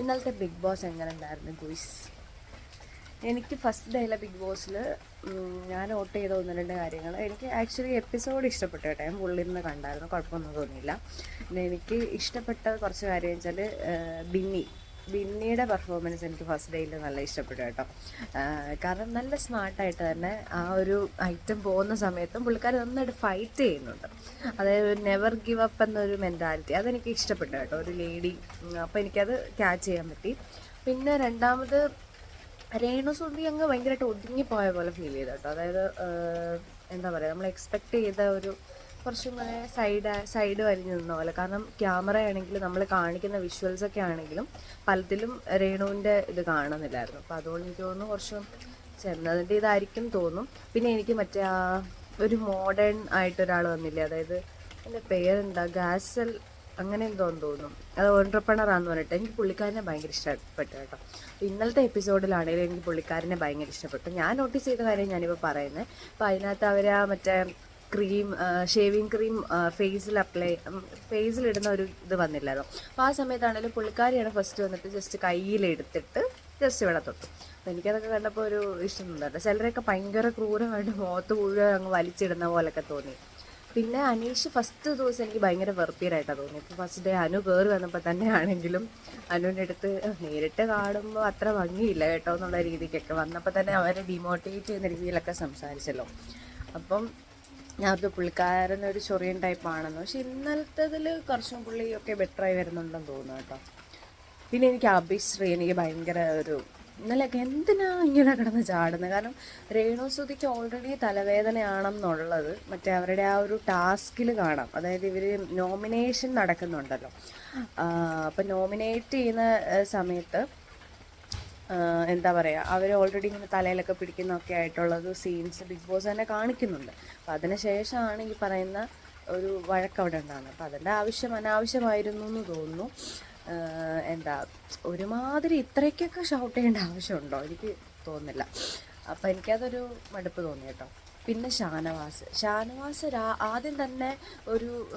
ഇന്നലത്തെ big boss എങ്ങനെ ഉണ്ടായിരുന്നു ഗുയിസ്? എനിക്ക് ഫസ്റ്റ് ഡേയിലെ ബിഗ് ബോസിൽ ഞാൻ വോട്ട് ചെയ്ത ഒന്ന് രണ്ട് കാര്യങ്ങൾ എനിക്ക് ആക്ച്വലി എപ്പിസോഡ് ഇഷ്ടപ്പെട്ടു കേട്ടോ. ഞാൻ പുള്ളിന്ന് കണ്ടായിരുന്നു. കുഴപ്പമൊന്നും തോന്നിയില്ല. എനിക്ക് ഇഷ്ടപ്പെട്ട കുറച്ച് കാര്യം വെച്ചാൽ ബിന്നി. ബിന്നിയുടെ പെർഫോമൻസ് എനിക്ക് ഫസ്റ്റ് ഡേയിൽ നല്ല ഇഷ്ടപ്പെട്ടു കേട്ടോ. കാരണം നല്ല സ്മാർട്ടായിട്ട് തന്നെ ആ ഒരു ഐറ്റം പോകുന്ന സമയത്തും പുള്ളിക്കാർ നന്നായിട്ട് ഫൈറ്റ് ചെയ്യുന്നുണ്ട്. അതായത് നെവർ ഗിവ് അപ്പ് എന്നൊരു മെന്റാലിറ്റി അതെനിക്ക് ഇഷ്ടപ്പെട്ടു കേട്ടോ. ഒരു ലേഡി അപ്പോൾ എനിക്കത് ക്യാച്ച് ചെയ്യാൻ പറ്റി. പിന്നെ രണ്ടാമത് രേണു സുന്ദി അങ്ങ് ഭയങ്കരമായിട്ട് ഒതുങ്ങിപ്പോയ പോലെ ഫീൽ ചെയ്തു കേട്ടോ. അതായത് എന്താ പറയുക നമ്മൾ എക്സ്പെക്ട് ചെയ്ത ഒരു കുറച്ചും കൂടെ സൈഡ് സൈഡ് വലിഞ്ഞു നിന്ന പോലെ. കാരണം ക്യാമറ ആണെങ്കിലും നമ്മൾ കാണിക്കുന്ന വിഷ്വൽസ് ഒക്കെ ആണെങ്കിലും പലതിലും രേണുവിന്റെ ഇത് കാണുന്നില്ലായിരുന്നു. അപ്പോൾ അതുകൊണ്ട് എനിക്ക് തോന്നുന്നു കുറച്ചും ചെന്നതിന്റെ ഇതായിരിക്കും തോന്നും. പിന്നെ എനിക്ക് മറ്റേ ആ ഒരു മോഡേൺ ആയിട്ടൊരാൾ വന്നില്ലേ അതായത് എന്റെ പേരെന്താ? ഗാസൽ അങ്ങനെ എന്തോന്ന് തോന്നും അത് ഓൺട്രപ്രണറാന്ന് പറഞ്ഞിട്ട് എനിക്ക് പുള്ളിക്കാരനെ ഭയങ്കര ഇഷ്ടപ്പെട്ടു കേട്ടോ. ഇന്നലത്തെ എപ്പിസോഡിലാണെങ്കിലും എനിക്ക് പുള്ളിക്കാരനെ ഭയങ്കര ഇഷ്ടപ്പെട്ടു. ഞാൻ നോട്ടീസ് ചെയ്ത കാര്യം ഞാനിപ്പോൾ പറയുന്നത് അപ്പോൾ അതിനകത്ത് അവർ ആ മറ്റേ ക്രീം ഷേവിങ് ക്രീം ഫേസിൽ അപ്ലൈ ഫേസിൽ ഇടുന്ന ഒരു ഇത് വന്നില്ലായിരുന്നു. അപ്പോൾ ആ സമയത്താണെങ്കിലും പുള്ളിക്കാരിയാണ് ഫസ്റ്റ് വന്നിട്ട് ജസ്റ്റ് കയ്യിലെടുത്തിട്ട് ജസ്റ്റ് ഇവിടെ തൊട്ടു. അപ്പോൾ എനിക്കതൊക്കെ കണ്ടപ്പോൾ ഒരു ഇഷ്ടം തോന്നുന്നുണ്ട് ചിലരൊക്കെ ഭയങ്കര ക്രൂരമായിട്ട് മുഖത്ത് മുഴുവൻ അങ്ങ് വലിച്ചിടുന്ന പോലൊക്കെ തോന്നി. പിന്നെ അനീഷ് ഫസ്റ്റ് ദിവസം എനിക്ക് ഭയങ്കര വെറുപ്പീരായിട്ടാണ് തോന്നി. ഇപ്പോൾ ഫസ്റ്റ് ഡേ അനു കയറി വന്നപ്പോൾ തന്നെ ആണെങ്കിലും അനുവിന്റെ അടുത്ത് നേരിട്ട് കാണുമ്പോൾ അത്ര ഭംഗിയില്ല കേട്ടോ എന്നുള്ള രീതിക്കൊക്കെ വന്നപ്പോൾ തന്നെ അവരെ ഡിമോട്ടിവേറ്റ് ചെയ്യുന്ന രീതിയിലൊക്കെ സംസാരിച്ചല്ലോ. അപ്പം ഞാൻ പുള്ളിക്കാരൻ പുള്ളിക്കാരനൊരു ചൊറിയൻ ടൈപ്പാണെന്ന് പക്ഷെ ഇന്നലത്തേതിൽ കുറച്ചും പുള്ളി പുള്ളിയൊക്കെ ബെറ്ററായി വരുന്നുണ്ടെന്ന് തോന്നുന്നു കേട്ടോ. പിന്നെ എനിക്ക് അഭിശ്രീ എനിക്ക് ഭയങ്കര ഒരു ഇന്നലെയൊക്കെ എന്തിനാ ഇങ്ങനെ കിടന്ന് ചാടുന്നത് കാരണം രേണു സുധിക്ക് ഓൾറെഡി തലവേദനയാണെന്നുള്ളത് മറ്റേ അവരുടെ ആ ഒരു ടാസ്കിൽ കാണാം. അതായത് ഇവർ നോമിനേഷൻ നടക്കുന്നുണ്ടല്ലോ. അപ്പം നോമിനേറ്റ് ചെയ്യുന്ന സമയത്ത് എന്താ പറയുക അവർ ഓൾറെഡി ഇങ്ങനെ തലയിലൊക്കെ പിടിക്കുന്നൊക്കെ ആയിട്ടുള്ളത് സീൻസ് ബിഗ് ബോസ് തന്നെ കാണിക്കുന്നുണ്ട്. അപ്പം അതിന് ശേഷമാണ് ഈ പറയുന്ന ഒരു വഴക്ക് അവിടെ ഉണ്ടാകുന്നത് അപ്പം അതിന്റെ ആവശ്യം അനാവശ്യമായിരുന്നു എന്ന് തോന്നുന്നു. എന്താ ഒരുമാതിരി ഇത്രയ്ക്കൊക്കെ ഷൗട്ട് ചെയ്യേണ്ട ആവശ്യമുണ്ടോ? എനിക്ക് തോന്നുന്നില്ല. അപ്പം എനിക്കതൊരു മടുപ്പ് തോന്നി കേട്ടോ. പിന്നെ ഷാനവാസ്. ഷാനവാസ് രാ- ആദ്യം തന്നെ ഒരു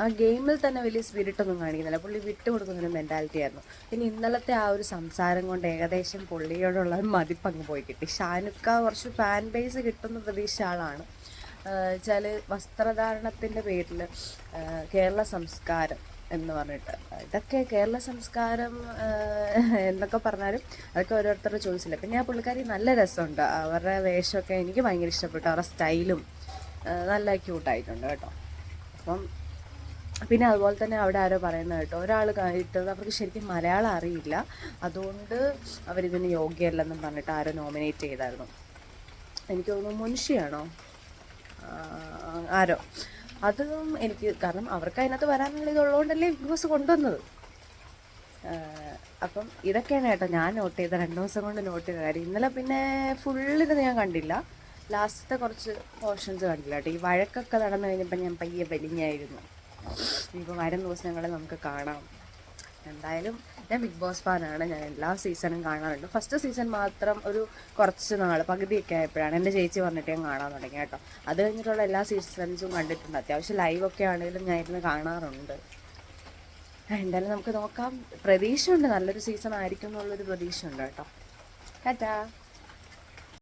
ആ ഗെയിമിൽ തന്നെ വലിയ സ്പിരിറ്റൊന്നും കാണിക്കുന്നില്ല. പുള്ളി വിട്ടു കൊടുക്കുന്നൊരു മെന്റാലിറ്റി ആയിരുന്നു. പിന്നെ ഇന്നലത്തെ ആ ഒരു സംസാരം കൊണ്ട് ഏകദേശം പുള്ളിയോടുള്ള മതിപ്പങ്ങ് പോയി കിട്ടി. ഷാനുക്ക കുറച്ച് ഫാൻ ബേസ് കിട്ടുന്ന പ്രതീക്ഷ ആളാണ്. വെച്ചാൽ വസ്ത്രധാരണത്തിന്റെ പേരിൽ കേരള സംസ്കാരം. എന്ന് പറഞ്ഞിട്ട്. ഇതൊക്കെ കേരള സംസ്കാരം എന്നൊക്കെ പറഞ്ഞാലും അതൊക്കെ ഓരോരുത്തരുടെ ചോയ്സില്ല പിന്നെ ആ പുള്ളിക്കാരി നല്ല രസമുണ്ട്. അവരുടെ വേഷമൊക്കെ എനിക്ക് ഭയങ്കര ഇഷ്ടപ്പെട്ടു. അവരുടെ സ്റ്റൈലും നല്ല ക്യൂട്ടായിട്ടുണ്ട് കേട്ടോ. അപ്പം പിന്നെ അതുപോലെ തന്നെ അവിടെ ആരോ പറയുന്നത് കേട്ടോ ഒരാൾ ഇട്ടത് അവർക്ക് ശരിക്കും മലയാളം അറിയില്ല. അതുകൊണ്ട് അവരിതിന് യോഗ്യമല്ലെന്നും പറഞ്ഞിട്ട് ആരോ നോമിനേറ്റ് ചെയ്തായിരുന്നു. എനിക്ക് തോന്നുന്നു മുൻഷിയാണോ? ആരോ? അതും എനിക്ക് കാരണം അവർക്ക് അതിനകത്ത് വരാനുള്ള ഇതുള്ളതുകൊണ്ടല്ലേ ബിഗ് ബോസ് കൊണ്ടുവന്നത്. അപ്പം ഇതൊക്കെയാണ് കേട്ടോ ഞാൻ നോട്ട് ചെയ്ത രണ്ട് ദിവസം കൊണ്ട് നോട്ട് ചെയ്ത കാര്യം. ഇന്നലെ പിന്നെ ഫുള്ളിത് ഞാൻ കണ്ടില്ല. ലാസ്റ്റത്തെ കുറച്ച് പോർഷൻസ് കണ്ടില്ല കേട്ടോ. ഈ വഴക്കൊക്കെ നടന്നു കഴിഞ്ഞപ്പോൾ ഞാൻ പയ്യെ വലിഞ്ഞായിരുന്നു. ഇനിയിപ്പോൾ വരും ദിവസങ്ങളിൽ നമുക്ക് കാണാം. എന്തായാലും ഞാൻ ബിഗ് ബോസ് ഫാനാണ്. ഞാൻ എല്ലാ സീസണും കാണാറുണ്ട്. ഫസ്റ്റ് സീസൺ മാത്രം ഒരു കുറച്ച് നാൾ പകുതിയൊക്കെ ആയപ്പോഴാണ് എന്റെ ചേച്ചി പറഞ്ഞിട്ട് ഞാൻ കാണാൻ തുടങ്ങി കേട്ടോ. അത് കഴിഞ്ഞിട്ടുള്ള എല്ലാ സീസൺസും കണ്ടിട്ടുണ്ട്. അത്യാവശ്യം ലൈവൊക്കെ ആണെങ്കിലും ഞാൻ ഇരുന്ന് കാണാറുണ്ട്. എന്തായാലും നമുക്ക് നോക്കാം. പ്രതീക്ഷയുണ്ട്. നല്ലൊരു സീസൺ ആയിരിക്കും എന്നുള്ളൊരു പ്രതീക്ഷയുണ്ട് കേട്ടോ. ടാറ്റാ.